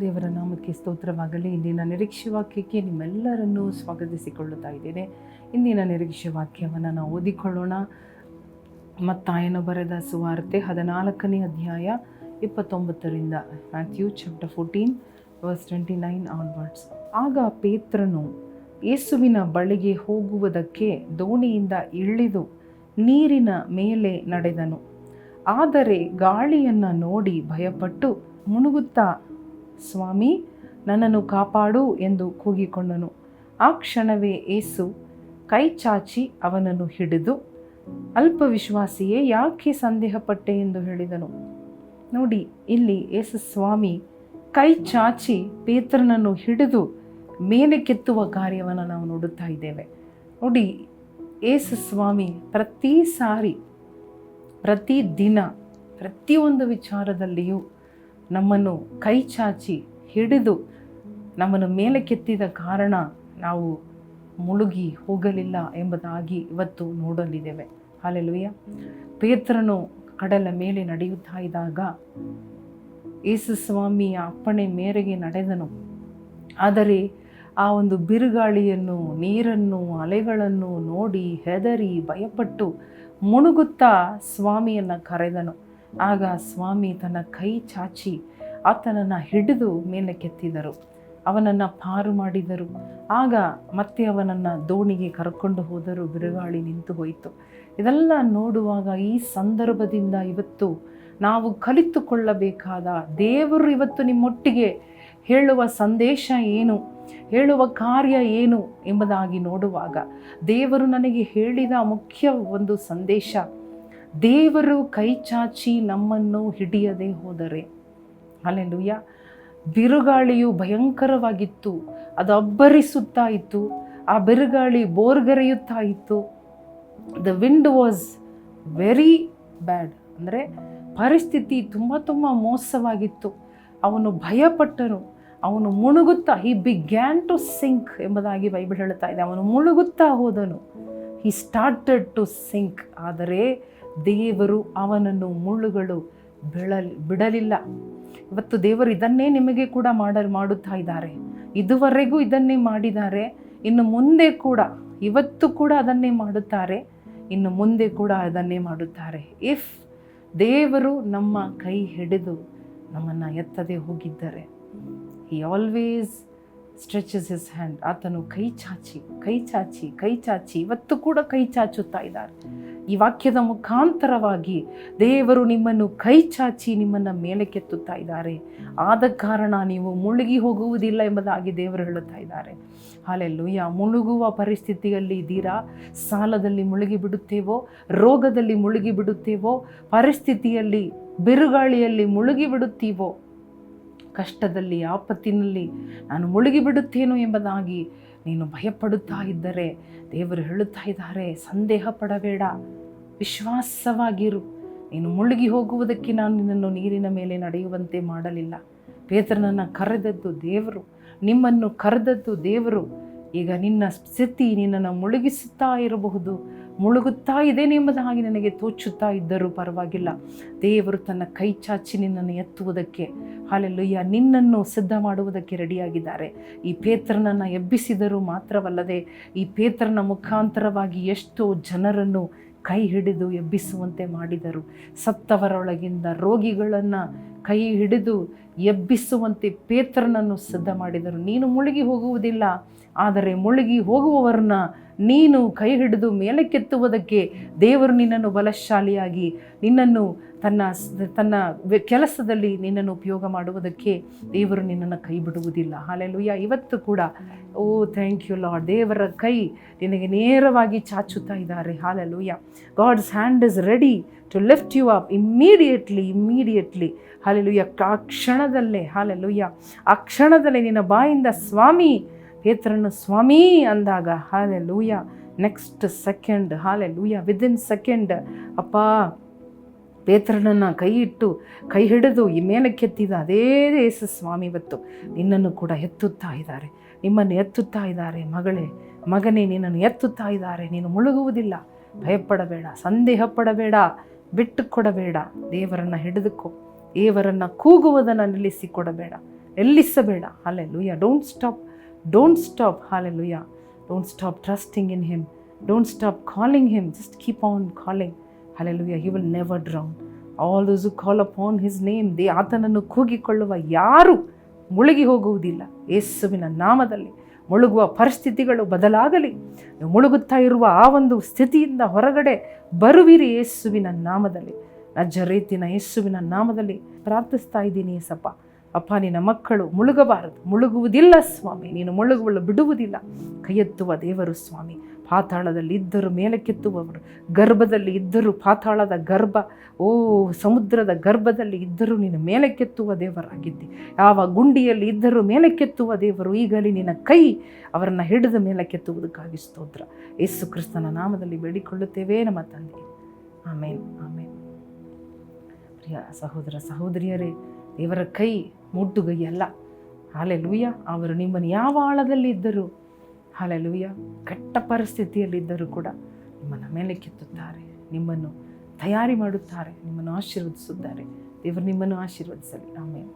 ದೇವರ ನಾಮಕ್ಕೆ ಸ್ತೋತ್ರವಾಗಲಿ. ಇಂದಿನ ನಿರೀಕ್ಷೆ ವಾಕ್ಯಕ್ಕೆ ನಿಮ್ಮೆಲ್ಲರನ್ನೂ ಸ್ವಾಗತಿಸಿಕೊಳ್ಳುತ್ತಾ ಇದ್ದೇನೆ. ಇಂದಿನ ನಿರೀಕ್ಷೆ ವಾಕ್ಯವನ್ನು ನಾವು ಓದಿಕೊಳ್ಳೋಣ. ಮತ್ತಾಯನ ಬರೆದ ಸುವಾರ್ತೆ ಹದಿನಾಲ್ಕನೇ ಅಧ್ಯಾಯ ಇಪ್ಪತ್ತೊಂಬತ್ತರಿಂದ Matthew chapter fourteen verse twenty nine onwards ಆಗ ಪೇತ್ರನು, ಯೇಸುವಿನ ಬಳಿಗೆ ಹೋಗುವುದಕ್ಕೆ ದೋಣಿಯಿಂದ ಇಳಿದು ನೀರಿನ ಮೇಲೆ ನಡೆದನು. ಆದರೆ ಗಾಳಿಯನ್ನು ನೋಡಿ ಭಯಪಟ್ಟು ಮುಣುಗುತ್ತಾ ಸ್ವಾಮಿ, ನನ್ನನ್ನು ಕಾಪಾಡು ಎಂದು ಕೂಗಿಕೊಂಡನು. ಆ ಕ್ಷಣವೇ ಏಸು ಕೈ ಚಾಚಿ ಅವನನ್ನು ಹಿಡಿದು ಅಲ್ಪ ವಿಶ್ವಾಸಿಯೇ ಯಾಕೆ ಸಂದೇಹಪಟ್ಟೆ ಎಂದು ಹೇಳಿದನು. ನೋಡಿ, ಇಲ್ಲಿ ಏಸು ಸ್ವಾಮಿ ಕೈ ಚಾಚಿ ಪೇತ್ರನನ್ನು ಹಿಡಿದು ಮೇಲೆ ಕೆತ್ತುವ ಕಾರ್ಯವನ್ನು ನಾವು ನೋಡುತ್ತಾ ಇದ್ದೇವೆ. ನೋಡಿ, ಏಸು ಸ್ವಾಮಿ ಪ್ರತಿ ಸಾರಿ, ಪ್ರತಿ ದಿನ, ಪ್ರತಿಯೊಂದು ವಿಚಾರದಲ್ಲಿಯೂ ನಮ್ಮನ್ನು ಕೈ ಚಾಚಿ ಹಿಡಿದು ನಮ್ಮನ್ನು ಮೇಲೆ ಕೆತ್ತಿದ ಕಾರಣ ನಾವು ಮುಳುಗಿ ಹೋಗಲಿಲ್ಲ ಎಂಬುದಾಗಿ ಇವತ್ತು ನೋಡಲಿದ್ದೇವೆ. ಹಾಲೆಲುಯ್ಯ. ಪೇತ್ರನು ಕಡಲ ಮೇಲೆ ನಡೆಯುತ್ತಾ ಇದ್ದಾಗ ಯೇಸು ಸ್ವಾಮಿಯ ಅಪ್ಪಣೆ ಮೇರೆಗೆ ನಡೆದನು. ಆದರೆ ಆ ಒಂದು ಬಿರುಗಾಳಿಯನ್ನು, ನೀರನ್ನು, ಅಲೆಗಳನ್ನು ನೋಡಿ ಹೆದರಿ ಭಯಪಟ್ಟು ಮುಣುಗುತ್ತಾ ಸ್ವಾಮಿಯನ್ನು ಕರೆದನು. ಆಗ ಸ್ವಾಮಿ ತನ್ನ ಕೈ ಚಾಚಿ ಆತನನ್ನು ಹಿಡಿದು ಮೇಲೆ ಕೆತ್ತಿದರು ಅವನನ್ನು ಪಾರು ಮಾಡಿದರು. ಆಗ ಮತ್ತೆ ಅವನನ್ನು ದೋಣಿಗೆ ಕರ್ಕೊಂಡು ಹೋದರು ಬಿರುಗಾಳಿ ನಿಂತು ಹೋಯಿತು. ಇದೆಲ್ಲ ನೋಡುವಾಗ ಈ ಸಂದರ್ಭದಿಂದ ಇವತ್ತು ನಾವು ಕಲಿತುಕೊಳ್ಳಬೇಕಾದ ದೇವರು ಇವತ್ತು ನಿಮ್ಮೊಟ್ಟಿಗೆ ಹೇಳುವ ಸಂದೇಶ ಏನು, ಹೇಳುವ ಕಾರ್ಯ ಏನು ಎಂಬುದಾಗಿ ನೋಡುವಾಗ ದೇವರು ನನಗೆ ಹೇಳಿದ ಮುಖ್ಯ ಒಂದು ಸಂದೇಶ ದೇವರು ಕೈ ಚಾಚಿ ನಮ್ಮನ್ನು ಹಿಡಿಯದೆ ಹೋದರೆ. ಅಲ್ಲೆಲ್ಲೂಯ್ಯ ಬಿರುಗಾಳಿಯು ಭಯಂಕರವಾಗಿತ್ತು. ಅದು ಅಬ್ಬರಿಸುತ್ತಾ ಇತ್ತು. ಆ ಬಿರುಗಾಳಿ ಬೋರ್ಗರೆಯುತ್ತಾ ಇತ್ತು. The wind was very bad ಅಂದರೆ ಪರಿಸ್ಥಿತಿ ತುಂಬ ತುಂಬ ಮೋಸವಾಗಿತ್ತು. ಅವನು ಭಯಪಟ್ಟನು. ಅವನು ಮುಳುಗುತ್ತಾ ಹಿ ಬಿಗ್ಯಾನ್ ಟು ಸಿಂಕ್ ಎಂಬುದಾಗಿ ಬೈಬಲ್ ಹೇಳುತ್ತಾ ಇದೆ. ಅವನು ಮುಳುಗುತ್ತಾ ಹೋದನು. ಹಿ ಸ್ಟಾರ್ಟೆಡ್ ಟು ಸಿಂಕ್ ಆದರೆ ದೇವರು ಅವನನ್ನು ಮುಳ್ಳುಗಳು ಬಿಳ ಬಿಡಲಿಲ್ಲ. ಇವತ್ತು ದೇವರು ಇದನ್ನೇ ನಿಮಗೆ ಕೂಡ ಮಾಡ, ಮಾಡುತ್ತಾ ಇದ್ದಾರೆ. ಇದುವರೆಗೂ ಇದನ್ನೇ ಮಾಡಿದ್ದಾರೆ. ಇನ್ನು ಮುಂದೆ ಕೂಡ, ಇವತ್ತು ಕೂಡ ಅದನ್ನೇ ಮಾಡುತ್ತಾರೆ. ಇನ್ನು ಮುಂದೆ ಕೂಡ ಅದನ್ನೇ ಮಾಡುತ್ತಾರೆ. ಇಫ್ ದೇವರು ನಮ್ಮ ಕೈ ಹಿಡಿದು ನಮ್ಮನ್ನು ಎತ್ತದೆ ಹೋಗಿದ್ದರೆ he always stretches his hand ಆತನು ಕೈ ಚಾಚಿ ಕೈ ಚಾಚಿ ಕೈ ಚಾಚಿ, ಇವತ್ತು ಕೂಡ ಕೈ ಚಾಚುತ್ತಾ ಇದ್ದಾರೆ. ಈ ವಾಕ್ಯದ ಮುಖಾಂತರವಾಗಿ ದೇವರು ನಿಮ್ಮನ್ನು ಕೈ ಚಾಚಿ ನಿಮ್ಮನ್ನು ಮೇಲೆ ಕೆತ್ತುತ್ತಾ ಇದ್ದಾರೆ. ಆದ ಕಾರಣ ನೀವು ಮುಳುಗಿ ಹೋಗುವುದಿಲ್ಲ ಎಂಬುದಾಗಿ ದೇವರು ಹೇಳುತ್ತಾ ಇದ್ದಾರೆ. ಹಾಲೆಲ್ಲೂಯ್ಯ ಮುಳುಗುವ ಪರಿಸ್ಥಿತಿಯಲ್ಲಿ ಇದ್ದೀರಾ? ಸಾಲದಲ್ಲಿ ಮುಳುಗಿ ಬಿಡುತ್ತೇವೋ? ರೋಗದಲ್ಲಿ ಮುಳುಗಿ ಬಿಡುತ್ತೇವೋ? ಪರಿಸ್ಥಿತಿಯಲ್ಲಿ, ಬಿರುಗಾಳಿಯಲ್ಲಿ ಮುಳುಗಿ ಬಿಡುತ್ತೀವೋ? ಕಷ್ಟದಲ್ಲಿ, ಆಪತ್ತಿನಲ್ಲಿ ನಾನು ಮುಳುಗಿ ಬಿಡುತ್ತೇನೋ ಎಂಬುದಾಗಿ ನೀನು ಭಯಪಡುತ್ತಾ ಇದ್ದರೆ ದೇವರು ಹೇಳುತ್ತಾ ಇದ್ದಾರೆ. ಸಂದೇಹ ಪಡಬೇಡ. ವಿಶ್ವಾಸವಾಗಿರು. ನೀನು ಮುಳುಗಿ ಹೋಗುವುದಕ್ಕೆ ನಾನು ನಿನ್ನನ್ನು ನೀರಿನ ಮೇಲೆ ನಡೆಯುವಂತೆ ಮಾಡಲಿಲ್ಲ. ಪೇತ್ರನನ್ನು ಕರೆದದ್ದು ದೇವರು, ನಿಮ್ಮನ್ನು ಕರೆದದ್ದು ದೇವರು. ಈಗ ನಿನ್ನ ಸ್ಥಿತಿ ನಿನ್ನನ್ನು ಮುಳುಗಿಸುತ್ತಾ ಇರಬಹುದು. ಮುಳುಗುತ್ತಾ ಇದ್ದೇನೆ ಹಾಗೆ ನನಗೆ ತೋಚುತ್ತಾ ಇದ್ದರೂ ಪರವಾಗಿಲ್ಲ. ದೇವರು ತನ್ನ ಕೈ ಚಾಚಿ ನಿನ್ನನ್ನು ಎತ್ತುವುದಕ್ಕೆ, ಹಾಲೆಲ್ಲುಯ್ಯ, ನಿನ್ನನ್ನು ಸಿದ್ಧ ಮಾಡುವುದಕ್ಕೆ ರೆಡಿಯಾಗಿದ್ದಾರೆ. ಈ ಪೇತ್ರನನ್ನು ಎಬ್ಬಿಸಿದರೂ ಮಾತ್ರವಲ್ಲದೆ ಈ ಪೇತ್ರನ ಮುಖಾಂತರವಾಗಿ ಎಷ್ಟೋ ಜನರನ್ನು ಕೈ ಹಿಡಿದು ಎಬ್ಬಿಸುವಂತೆ ಮಾಡಿದರು. ಸತ್ತವರೊಳಗಿಂದ ರೋಗಿಗಳನ್ನು ಕೈ ಹಿಡಿದು ಎಬ್ಬಿಸುವಂತೆ ಪೇತ್ರನನ್ನು ಸಿದ್ಧ ಮಾಡಿದರು ನೀನು ಮುಳುಗಿ ಹೋಗುವುದಿಲ್ಲ, ಆದರೆ ಮುಳುಗಿ ಹೋಗುವವರನ್ನ ನೀನು ಕೈ ಹಿಡಿದು ಮೇಲಕ್ಕೆತ್ತುವುದಕ್ಕೆ ದೇವರು ನಿನ್ನನ್ನು ಬಲಶಾಲಿಯಾಗಿ ನಿನ್ನನ್ನು ತನ್ನ ತನ್ನ ಕೆಲಸದಲ್ಲಿ ನಿನ್ನನ್ನು ಉಪಯೋಗ ಮಾಡುವುದಕ್ಕೆ ದೇವರು ನಿನ್ನನ್ನು ಕೈ ಬಿಡುವುದಿಲ್ಲ. ಹಾಲೆಲುಯ್ಯ. ಇವತ್ತು ಕೂಡ, ಓ ಥ್ಯಾಂಕ್ ಯು ಲಾರ್ಡ್ ದೇವರ ಕೈ ನಿನಗೆ ನೇರವಾಗಿ ಚಾಚುತ್ತಾ ಇದ್ದಾರೆ. Hallelujah. God's hand is ready to lift you up immediately immediately hallelujah. ಆ ಕ್ಷಣದಲ್ಲೇ, ಹಾಲೆಲುಯ್ಯ. ಆ ಕ್ಷಣದಲ್ಲೇ ನಿನ್ನ ಬಾಯಿಂದ ಸ್ವಾಮಿ ಪೇತ್ರನ ಸ್ವಾಮಿ ಅಂದಾಗ ಹಾಲೆ ಲೂಯ ನೆಕ್ಸ್ಟ್ ಸೆಕೆಂಡ್ ಹಾಲೆ ಲೂಯ ವಿದಿನ್ ಸೆಕೆಂಡ್ ಅಪ್ಪ, ಪೇತ್ರನನ್ನು ಕೈ ಇಟ್ಟು ಕೈ ಹಿಡಿದು ಈ ಮೇಲೆ ಕೆತ್ತಿದ ಅದೇ ಯೇಸು ಸ್ವಾಮಿ ಇವತ್ತು ನಿನ್ನನ್ನು ಕೂಡ ಎತ್ತುತ್ತಾ ಇದ್ದಾರೆ. ನಿಮ್ಮನ್ನು ಎತ್ತುತ್ತಾ ಇದ್ದಾರೆ ಮಗಳೇ, ಮಗನೇ, ನಿನ್ನನ್ನು ಎತ್ತುತ್ತಾ ಇದ್ದಾರೆ. ನೀನು ಮುಳುಗುವುದಿಲ್ಲ. ಭಯಪಡಬೇಡ ಸಂದೇಹ ಪಡಬೇಡ ಬಿಟ್ಟು ಕೊಡಬೇಡ ದೇವರನ್ನು ಹಿಡಿದುಕೋ. ದೇವರನ್ನು ಕೂಗುವುದನ್ನು ನಿಲ್ಲಿಸಿ ಕೊಡಬೇಡ ಎಲ್ಲಿಸಬೇಡ ಲೂಯ don't stop don't stop hallelujah don't stop trusting in him don't stop calling him just keep on calling hallelujah he will never drown all those call upon his name they ಆತನನ್ನು ಕೂಗಿಕೊಳ್ಳುವ ಯಾರು ಮುಳುಗಿ ಹೋಗುವುದಿಲ್ಲ. ಯೇಸುವಿನ ನಾಮದಲ್ಲಿ ಮುಳುಗುವ ಪರಿಸ್ಥಿತಿಗಳು ಬದಲಾಗಲಿ. ಮುಳುಗುತ್ತಾ ಇರುವ ಆ ಒಂದು ಸ್ಥಿತಿಯಿಂದ ಹೊರಗಡೆ ಬರುವಿರಿ ಯೇಸುವಿನ ನಾಮದಲ್ಲಿ. ನಜ್ಜರೀತಿನ ಯೇಸುವಿನ ನಾಮದಲ್ಲಿ ಪ್ರಾರ್ಥಿಸ್ತಾ ಇದ್ದೀನಿ ಏಸಪ್ಪ ಅಪ್ಪ, ನಿನ್ನ ಮಕ್ಕಳು ಮುಳುಗಬಾರದು. ಮುಳುಗುವುದಿಲ್ಲ ಸ್ವಾಮಿ. ನೀನು ಮುಳುಗುವಳು, ಬಿಡುವುದಿಲ್ಲ. ಕೈಯೆತ್ತುವ ದೇವರು ಸ್ವಾಮಿ. ಪಾತಾಳದಲ್ಲಿ ಇದ್ದರು ಮೇಲಕ್ಕೆತ್ತುವವರು, ಗರ್ಭದಲ್ಲಿ ಇದ್ದರು ಪಾತಾಳದ ಗರ್ಭ. ಓ, ಸಮುದ್ರದ ಗರ್ಭದಲ್ಲಿ ಇದ್ದರೂ ನೀನು ಮೇಲಕ್ಕೆತ್ತುವ ದೇವರಾಗಿದ್ದೆ. ಯಾವ ಗುಂಡಿಯಲ್ಲಿ ಇದ್ದರೂ ಮೇಲಕ್ಕೆತ್ತುವ ದೇವರು, ಈಗಲೇ ನಿನ್ನ ಕೈ ಅವರನ್ನು ಹಿಡಿದ ಮೇಲಕ್ಕೆತ್ತುವುದಕ್ಕಾಗಿ ಸ್ತೋತ್ರ. ಯೇಸು ಕ್ರಿಸ್ತನ ನಾಮದಲ್ಲಿ ಬೇಡಿಕೊಳ್ಳುತ್ತೇವೆ ನಮ್ಮ ತಂದೆ ಆಮೇನ್ ಆಮೇನ್. ಪ್ರಿಯ ಸಹೋದರ, ಸಹೋದರಿಯರೇ ದೇವರ ಕೈ ಮುಟ್ಟುಗೈಯಲ್ಲ ಹಾಲೆ ಲೂಯ್ಯ ಅವರು ನಿಮ್ಮನ್ನು ಯಾವ ಆಳದಲ್ಲಿ ಇದ್ದರೂ ಹಾಲೆ ಲೂಯ್ಯ ಕೆಟ್ಟ ಪರಿಸ್ಥಿತಿಯಲ್ಲಿದ್ದರೂ ಕೂಡ ನಿಮ್ಮನ್ನು ಮೇಲೆ ಕೆತ್ತುತ್ತಾರೆ, ನಿಮ್ಮನ್ನು ತಯಾರಿ ಮಾಡುತ್ತಾರೆ, ನಿಮ್ಮನ್ನು ಆಶೀರ್ವದಿಸುತ್ತಾರೆ. ದೇವರು ನಿಮ್ಮನ್ನು ಆಶೀರ್ವದಿಸಲಿ. ಆಮೇಲೆ